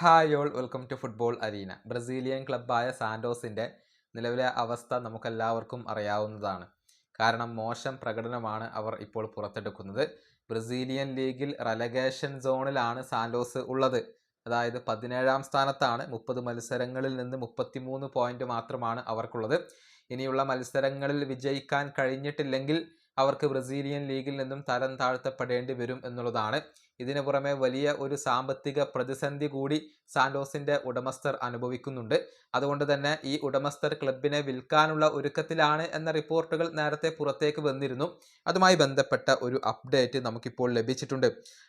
Hi all welcome to football arena Brazilian ക്ലബ്ബായ സാൻഡോസിന്റെ നിലവിലെ അവസ്ഥ നമുക്കെല്ലാവർക്കും അറിയാവുന്നതാണ്. കാരണം മോശം പ്രകടനമാണ് അവർ ഇപ്പോൾ പുറത്തെടുക്കുന്നത്. ബ്രസീലിയൻ ലീഗിൽ റലഗേഷൻ സോണിലാണ് സാൻഡോസ് ഉള്ളത്. അതായത് പതിനേഴാം സ്ഥാനത്താണ്. മുപ്പത് മത്സരങ്ങളിൽ നിന്ന് മുപ്പത്തിമൂന്ന് പോയിന്റ് മാത്രമാണ് അവർക്കുള്ളത്. ഇനിയുള്ള മത്സരങ്ങളിൽ വിജയിക്കാൻ കഴിഞ്ഞിട്ടില്ലെങ്കിൽ അവർക്ക് ബ്രസീലിയൻ ലീഗിൽ നിന്നും തരം താഴ്ത്തപ്പെടേണ്ടി വരും എന്നുള്ളതാണ്. ഇതിനു പുറമെ വലിയ ഒരു സാമ്പത്തിക പ്രതിസന്ധി കൂടി സാന്റോസിന്റെ ഉടമസ്ഥർ അനുഭവിക്കുന്നുണ്ട്. അതുകൊണ്ട് തന്നെ ഈ ഉടമസ്ഥർ ക്ലബിനെ വിൽക്കാനുള്ള ഒരുക്കത്തിലാണ് എന്ന റിപ്പോർട്ടുകൾ നേരത്തെ പുറത്തേക്ക് വന്നിരുന്നു. അതുമായി ബന്ധപ്പെട്ട ഒരു അപ്ഡേറ്റ് നമുക്കിപ്പോൾ ലഭിച്ചിട്ടുണ്ട്.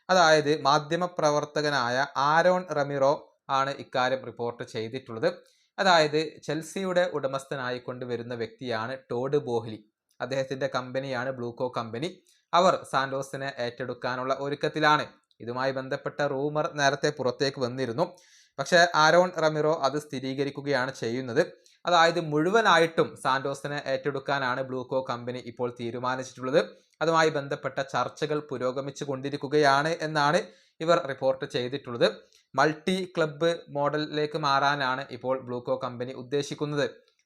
അതായത് മാധ്യമപ്രവർത്തകനായ ആരോൺ റമിറോ ആണ് ഇക്കാര്യം റിപ്പോർട്ട് ചെയ്തിട്ടുള്ളത്. അതായത് ചെൽസിയുടെ ഉടമസ്ഥനായിക്കൊണ്ട് വരുന്ന വ്യക്തിയാണ് ടോഡ് ബോഹ്ലി. അദ്ദേഹത്തിന്റെ കമ്പനിയാണ് ബ്ലൂകോ കമ്പനി. അവർ സാൻഡോസിനെ ഏറ്റെടുക്കാനുള്ള ഒരുക്കത്തിലാണ്. ഇതുമായി ബന്ധപ്പെട്ട റൂമർ നേരത്തെ പുറത്തേക്ക് വന്നിരുന്നു. പക്ഷേ ആരോൺ റമിറോ അത് സ്ഥിരീകരിക്കുകയാണ് ചെയ്യുന്നത്. അതായത് മുഴുവനായിട്ടും സാൻഡോസിനെ ഏറ്റെടുക്കാനാണ് ബ്ലൂകോ കമ്പനി ഇപ്പോൾ തീരുമാനിച്ചിട്ടുള്ളത്. അതുമായി ബന്ധപ്പെട്ട ചർച്ചകൾ പുരോഗമിച്ചു കൊണ്ടിരിക്കുകയാണ് എന്നാണ് ഇവർ റിപ്പോർട്ട് ചെയ്തിട്ടുള്ളത്. മൾട്ടി ക്ലബ്ബ് മോഡലിലേക്ക് മാറാനാണ് ഇപ്പോൾ ബ്ലൂകോ കമ്പനി ഉദ്ദേശിക്കുന്നത്.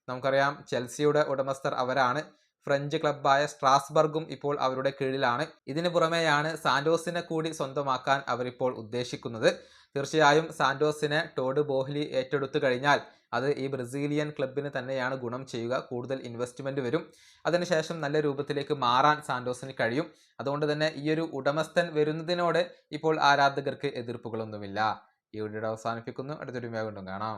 നമുക്കറിയാം ചെൽസിയുടെ ഉടമസ്ഥർ അവരാണ്. ഫ്രഞ്ച് ക്ലബ്ബായ സ്ട്രാസ്ബർഗും ഇപ്പോൾ അവരുടെ കീഴിലാണ്. ഇതിനു പുറമെയാണ് സാന്റോസിനെ കൂടി സ്വന്തമാക്കാൻ അവരിപ്പോൾ ഉദ്ദേശിക്കുന്നത്. തീർച്ചയായും സാന്റോസിനെ ടോഡ് ബോഹ്ലി ഏറ്റെടുത്തു കഴിഞ്ഞാൽ അത് ഈ ബ്രസീലിയൻ ക്ലബിന് തന്നെയാണ് ഗുണം ചെയ്യുക. കൂടുതൽ ഇൻവെസ്റ്റ്മെന്റ് വരും. അതിനുശേഷം നല്ല രൂപത്തിലേക്ക് മാറാൻ സാന്റോസിന് കഴിയും. അതുകൊണ്ട് തന്നെ ഈ ഒരു ഉടമസ്ഥൻ വരുന്നതിനോട് ഇപ്പോൾ ആരാധകർക്ക് എതിർപ്പുകളൊന്നുമില്ല. ഈ വീഡിയോ അവസാനിപ്പിക്കുന്നു. അടുത്തൊരു വീണ്ടും കാണാം.